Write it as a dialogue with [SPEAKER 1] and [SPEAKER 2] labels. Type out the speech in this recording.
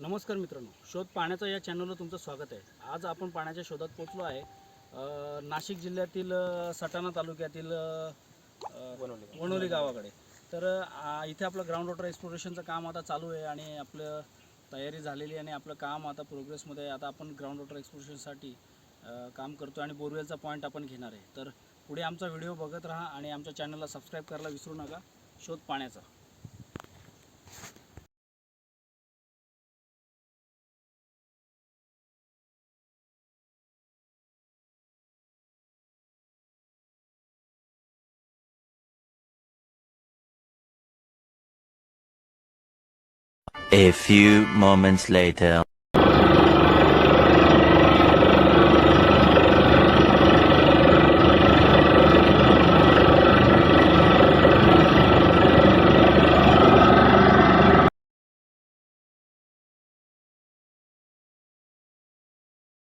[SPEAKER 1] नमस्कार मित्रांनो शोध पाण्याचा या चॅनलवर तुमचं स्वागत आहे. आज आपण पाण्याच्या शोधात पोचलो आहे नाशिक जिल्ह्यातील सटाणा तालुक्यातील वणोली गावाकडे. तर इथे आपलं ग्राउंड वॉटर एक्सप्लोरेशनचं काम आता चालू आहे आणि आपलं तयारी झालेली आहे आणि आपलं काम आता प्रोग्रेसमध्ये आता आपण ग्राउंड वॉटर एक्सप्लोरेशनसाठी काम करतो आणि बोरवेलचा पॉईंट आपण घेणार आहे. तर पुढे आमचा व्हिडिओ बघत राहा आणि आमच्या चॅनलला सबस्क्राईब करायला विसरू नका. शोध पाण्याचा
[SPEAKER 2] A few moments later.